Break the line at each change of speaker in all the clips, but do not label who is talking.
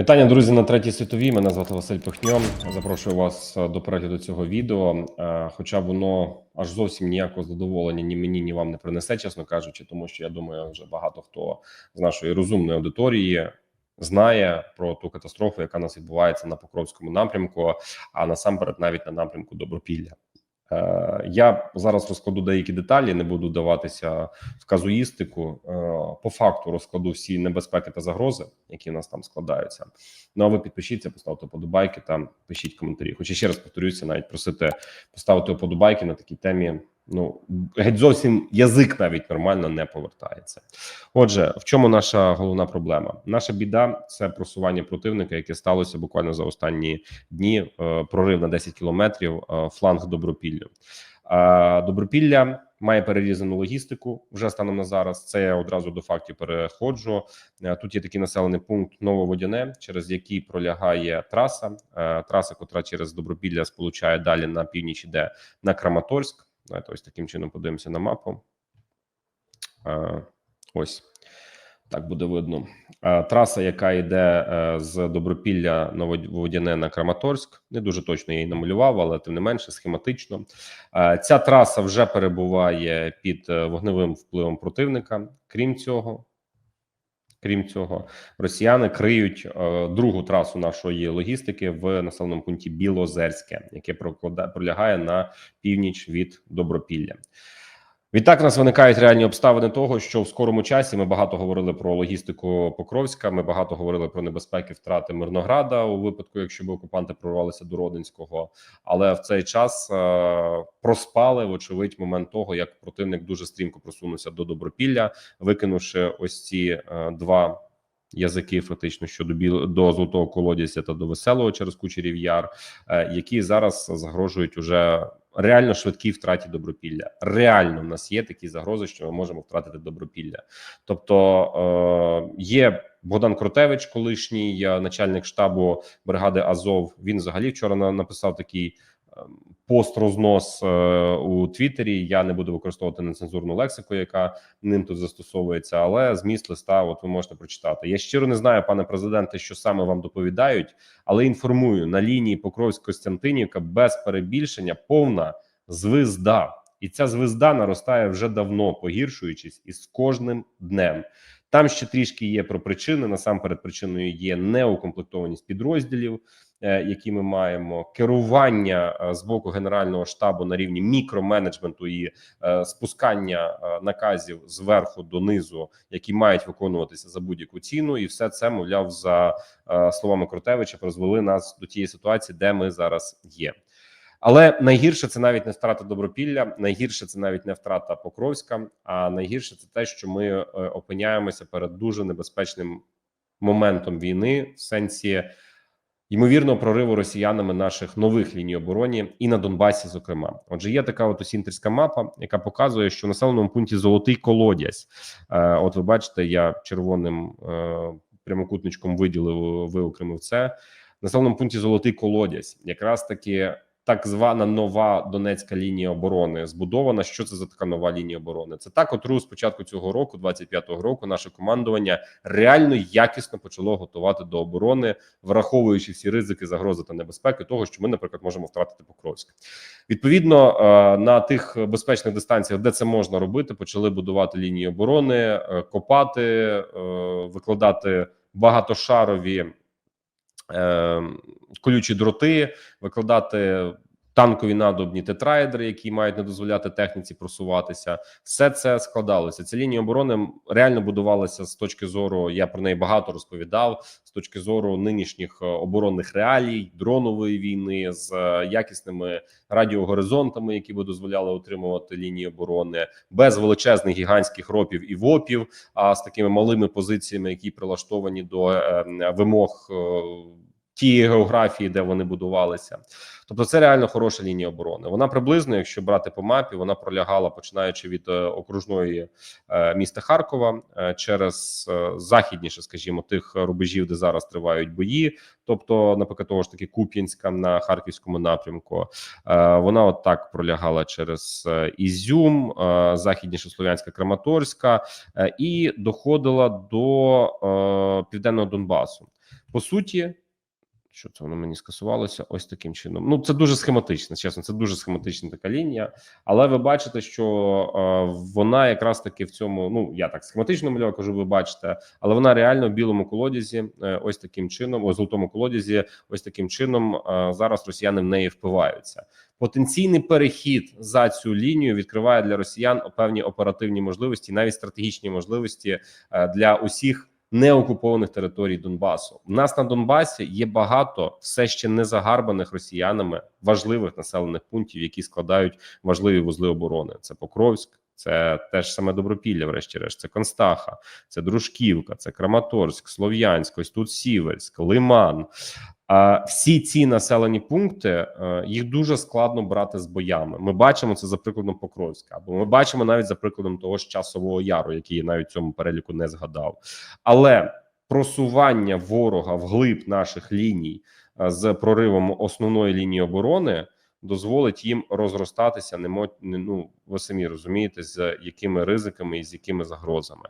Вітання, друзі, на третій світовій. Мене звати Василь Пихньо. Запрошую вас е, до перегляду цього відео. Е, Хоча воно аж зовсім ніякого задоволення ні мені, ні вам не принесе, чесно кажучи, тому що я думаю, вже багато хто з нашої розумної аудиторії знає про ту катастрофу, яка нас відбувається на Покровському напрямку, а насамперед навіть на напрямку Добропілля. Е, Я зараз розкладу деякі деталі, не буду даватися в казуїстику. Е, По факту розкладу всі небезпеки та загрози, які в нас там складаються. Ну а ви підпишіться, поставте подобайки та пишіть коментарі. Хоча ще раз повторюся, навіть просити поставити подобайки на такій темі. Ну геть зовсім язик навіть нормально не повертається. Отже, в чому наша головна проблема? Наша біда це просування противника, яке сталося буквально за останні дні. Е, Прорив на 10 кілометрів, е, фланг добропіллю. Е, Добропілля має перерізану логістику вже станом на зараз. Це я одразу до фактів переходжу. Е, Тут є такий населений пункт Нововодяне, через який пролягає траса. Траса, котра через Добропілля сполучає далі на північ, іде на Краматорськ. Давайте ось таким чином подивимося на мапу. Е, Ось так буде видно. Е, Траса, яка йде е, з Добропілля Нововодяне на Краматорськ, не дуже точно я її намалював, але тим не менше схематично. Ця траса вже перебуває під вогневим впливом противника. Крім цього, крім цього, росіяни криють е, другу трасу нашої логістики в населеному пункті Білозерське, яке пролягає на північ від Добропілля. Відтак у нас виникають реальні обставини того, що в скорому часі ми багато говорили про логістику Покровська. Ми багато говорили про небезпеки втрати Мирнограда у випадку, якщо б окупанти прорвалися до Родинського. Але в цей час е, проспали вочевидь момент того, як противник дуже стрімко просунувся до Добропілля, викинувши ось ці е, два. Язики фактично щодо біл до золотого колодязя та до веселого через кучерів яр, е, які зараз загрожують уже реально швидкій втраті добропілля. Реально в нас є такі загрози, що ми можемо втратити добропілля. Тобто е, є Богдан Крутевич, колишній начальник штабу бригади Азов. Він взагалі вчора на- написав такий. Е, Пост рознос е, у Твіттері. Я не буду використовувати нецензурну лексику, яка ним тут застосовується, але зміст листа, от ви можете прочитати. Я щиро не знаю, пане президенте, що саме вам доповідають, але інформую на лінії Покровськ Костянтинівка без перебільшення повна звезда, і ця звезда наростає вже давно, погіршуючись із кожним днем. Там ще трішки є про причини. Насамперед, причиною є неукомплектованість підрозділів, які ми маємо, керування е, з боку генерального штабу на рівні мікроменеджменту і е, спускання е, наказів зверху до низу, які мають виконуватися за будь-яку ціну, і все це мовляв за е, словами Кротевича, призвели нас до тієї ситуації, де ми зараз є. Але найгірше це навіть не втрата добропілля, найгірше це навіть не втрата Покровська. А найгірше це те, що ми е, опиняємося перед дуже небезпечним моментом війни, в сенсі ймовірного прориву росіянами наших нових ліній оборони і на Донбасі. Зокрема, отже, є така от осінтерська мапа, яка показує, що в населеному пункті золотий колодязь. Е, От ви бачите, я червоним е, прямокутничком виділив виокремив це. Населеному пункті золотий колодязь, якраз таки так звана нова Донецька лінія оборони збудована. Що це за така нова лінія оборони? Це так, котру з початку цього року, 25-го року, наше командування реально якісно почало готувати до оборони, враховуючи всі ризики, загрози та небезпеки, того, що ми, наприклад, можемо втратити Покровськ. Відповідно е, на тих безпечних дистанціях, де це можна робити, почали будувати лінії оборони, е, копати, е, викладати багатошарові колючі дроти, викладати танкові надобні тетраїдери, які мають не дозволяти техніці просуватися. Все це складалося. Ця лінія оборони реально будувалася з точки зору. Я про неї багато розповідав. З точки зору нинішніх е, оборонних реалій, дронової війни з е, якісними радіогоризонтами, які би дозволяли утримувати лінії оборони, без величезних гігантських ропів і вопів, а з такими малими позиціями, які прилаштовані до е, вимог. Е, географії, де вони будувалися. Тобто, це реально хороша лінія оборони. Вона приблизно, якщо брати по мапі, вона пролягала починаючи від е, окружної е, міста Харкова е, через західніше, скажімо, тих рубежів, де зараз тривають бої. Тобто, наприклад, того ж таки Куп'янська на харківському напрямку. Вона от так пролягала через Ізюм, західніше Слов'янська, Краматорська і доходила до південного Донбасу. По суті, що це воно мені скасувалося? Ось таким чином. Ну це дуже схематично. Чесно, це дуже схематична така лінія. Але ви бачите, що е, вона якраз таки в цьому. Ну я так схематично малюю, кажу, ви бачите, але вона реально в білому колодязі, е, ось таким чином, у золотому колодязі, ось таким чином. Е, зараз росіяни в неї впиваються. Потенційний перехід за цю лінію відкриває для росіян певні оперативні можливості, навіть стратегічні можливості е, для усіх неокупованих територій Донбасу. У нас на Донбасі є багато все ще не загарбаних росіянами важливих населених пунктів, які складають важливі вузли оборони. Це Покровськ. Це теж саме Добропілля, врешті-решт, це Констаха, це Дружківка, це Краматорськ, Слов'янськ, ось тут Сіверськ, Лиман. Всі ці населені пункти е, їх дуже складно брати з боями. Ми бачимо це за прикладом Покровська, або ми бачимо навіть за прикладом того ж часового яру, який я навіть цьому переліку не згадав. Але просування ворога вглиб наших ліній е, з проривом основної лінії оборони дозволить їм розростатися. Не- ну ви самі розумієте, з якими ризиками і з якими загрозами.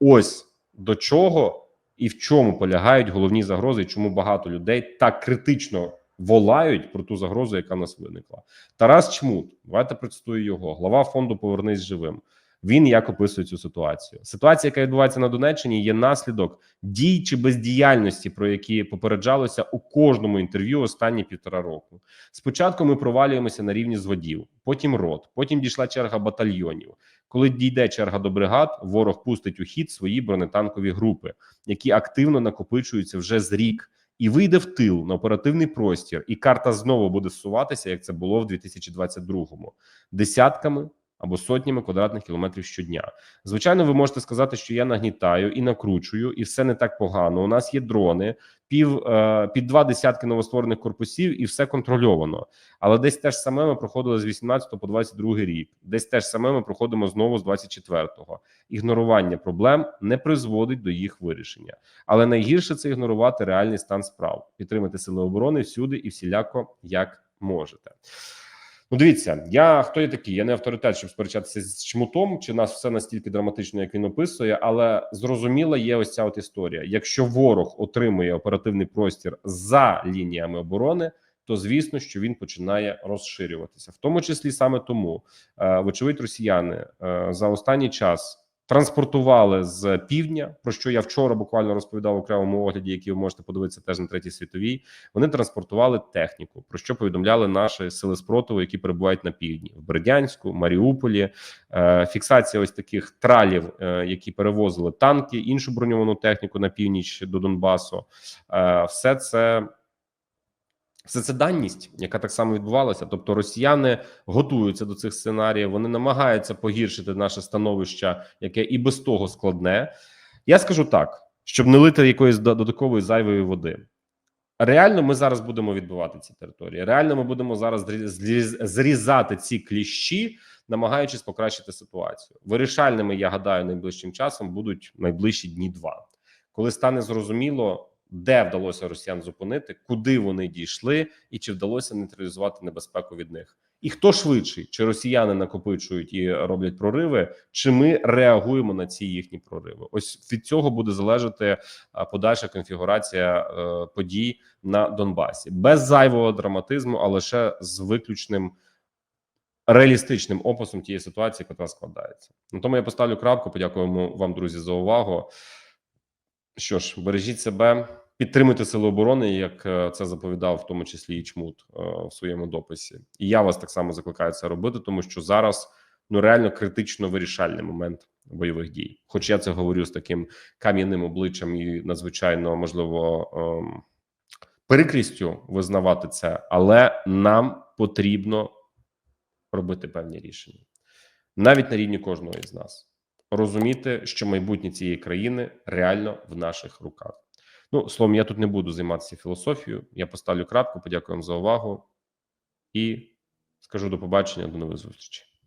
Ось до чого і в чому полягають головні загрози, і чому багато людей так критично волають про ту загрозу, яка нас виникла. Тарас Чмут, давайте процитую його, глава фонду Повернись живим. Він як описує цю ситуацію. Ситуація, яка відбувається на Донеччині, є наслідок дій чи бездіяльності, про які попереджалося у кожному інтерв'ю останні півтора року. Спочатку ми провалюємося на рівні зводів, потім рот, потім дійшла черга батальйонів. Коли дійде черга до бригад, ворог пустить у хід свої бронетанкові групи, які активно накопичуються вже з рік, і вийде в тил на оперативний простір. І карта знову буде суватися, як це було в 2022-му. десятками або сотнями квадратних кілометрів щодня. Звичайно, ви можете сказати, що я нагнітаю і накручую, і все не так погано. У нас є дрони, пів е, під два десятки новостворених корпусів, і все контрольовано. Але десь те ж саме ми проходили з 18 по 22 рік. Десь те ж саме ми проходимо знову з 24-го. Ігнорування проблем не призводить до їх вирішення. Але найгірше це ігнорувати реальний стан справ, підтримати сили оборони всюди і всіляко як можете. Ну, дивіться, я хто я такий? Я не авторитет, щоб сперечатися з чмутом, чи нас все настільки драматично, як він описує, але зрозуміла є ось ця от історія. Якщо ворог отримує оперативний простір за лініями оборони, то звісно, що він починає розширюватися, в тому числі саме тому, е, вочевидь, росіяни е, за останній час. Транспортували з півдня, про що я вчора буквально розповідав у окремому огляді, який ви можете подивитися теж на третій світовій. Вони транспортували техніку, про що повідомляли наші сили спротиву, які перебувають на півдні в Бердянську, Маріуполі. Е, Фіксація ось таких тралів, е, які перевозили танки, іншу броньовану техніку на північ до Донбасу. Е, Все це. Все це даність, яка так само відбувалася. Тобто, росіяни готуються до цих сценаріїв, вони намагаються погіршити наше становище, яке і без того складне. Я скажу так, щоб не лити якоїсь додаткової зайвої води. Реально, ми зараз будемо відбивати ці території. Реально, ми будемо зараз зріз- зріз- зрізати ці кліщі, намагаючись покращити ситуацію. Вирішальними, я гадаю, найближчим часом будуть найближчі дні два, коли стане зрозуміло, де вдалося росіян зупинити, куди вони дійшли, і чи вдалося нейтралізувати небезпеку від них. І хто швидший, чи росіяни накопичують і роблять прориви, чи ми реагуємо на ці їхні прориви? Ось від цього буде залежати подальша конфігурація е, подій на Донбасі без зайвого драматизму, а лише з виключним реалістичним описом тієї ситуації, яка складається. На тому я поставлю крапку. Подякуємо вам, друзі, за увагу. Що ж, бережіть себе, підтримуйте сили оборони, як е, це заповідав, в тому числі і Чмут е, в своєму дописі. І я вас так само закликаю це робити, тому що зараз ну реально критично вирішальний момент бойових дій. Хоч я це говорю з таким кам'яним обличчям і надзвичайно можливо ем, перекрістю визнавати це, але нам потрібно робити певні рішення навіть на рівні кожного із нас розуміти, що майбутнє цієї країни реально в наших руках. Ну, словом, я тут не буду займатися філософією. Я поставлю крапку, подякую вам за увагу і скажу до побачення, до нових зустрічей.